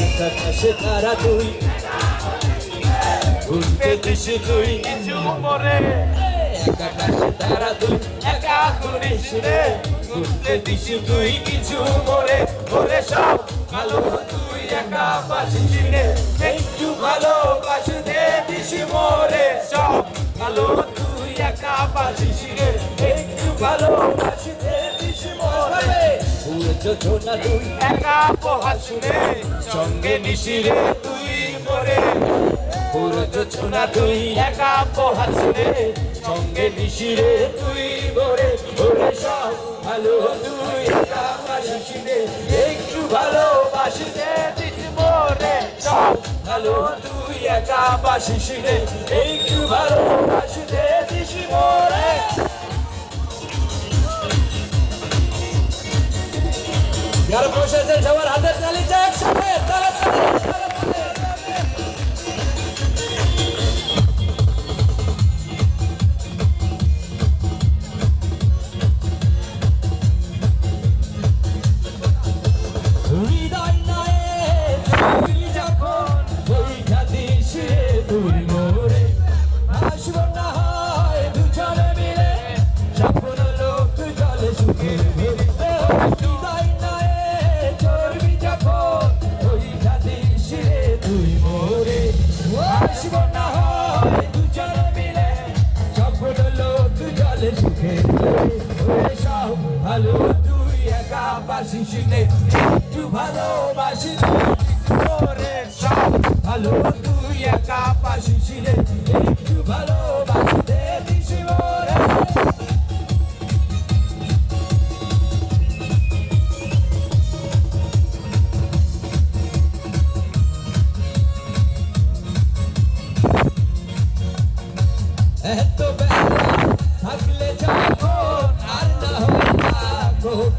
একটা কাছে তারা তুই ঘুরতে দিস তুই কিছু মরে ঘুরতে দিস তুই কিছু মরে মরে সব ভালো তুই একা বাসিস রে একটু ভালো বাসতে দিস মরে সব ভালো তুই একা বাসিস রে একটু ভালো বাসতে দিস মরে যোজনা তুই একা রে সঙ্গে নিশিরে তুই মরে মরে সব ভালো তুই একা বাসিস রে একটু ভালো বাসতে মরে সব ভালো তুই একা বাসিস রে একটু ভালো বাসতে দিস মরে যারা বসে আছেন সবার হাতের ভালো তুই একা বাসিস নে একটু ভালোবাসি তোরে সব ভালো তুই একা পাশি ছিলে একটু ভালোবাসতে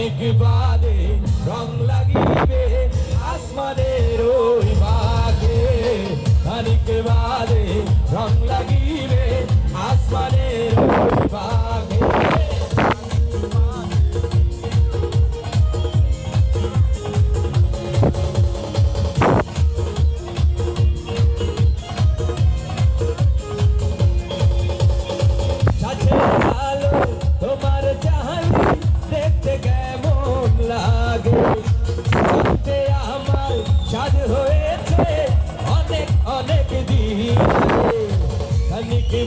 খানিক বাদে রং লাগিবে আসমানের ওই বাগে। খানিক বাদে রং লাগিবে আসমানের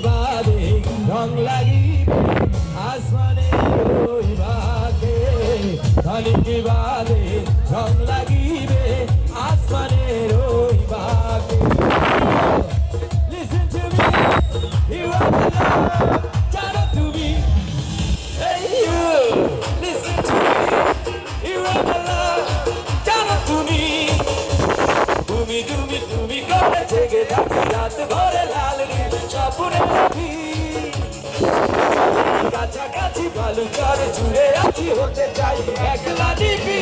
বাদে রং লাগিবে আসমানে ওই বাগে খানিক বাদে রং লাগিবে আসমানের তুমি তুমি করে জেগে থাকি। রাত ভরে লাল স্বপ্নে রাখি কাছাকাছি বালু চর জুড়ে আছি, হতে চাই একলা নিবি।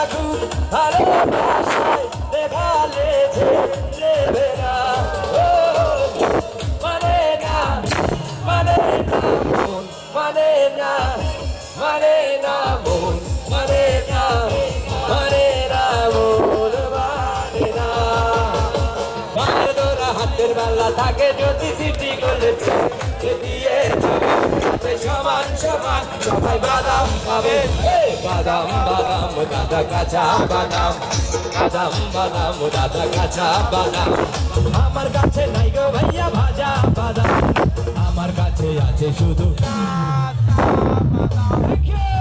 আগুন ভালোবাসায় দেখালে যে দেবে না। মানে না মানে না মানে না মানে না। ধরা হাতের বেলা থাকে যদি সিটি করেছে দিয়ে সমান সমান, সবাই বাদাম পাবে। বাদাম বাদাম দাদা কাঁচা বাদাম। বাদাম বাদাম দাদা কাঁচা বাদাম। আমার কাছে নাই গো ভাইয়া ভাজা বাদাম। আমার কাছে আছে শুধু you.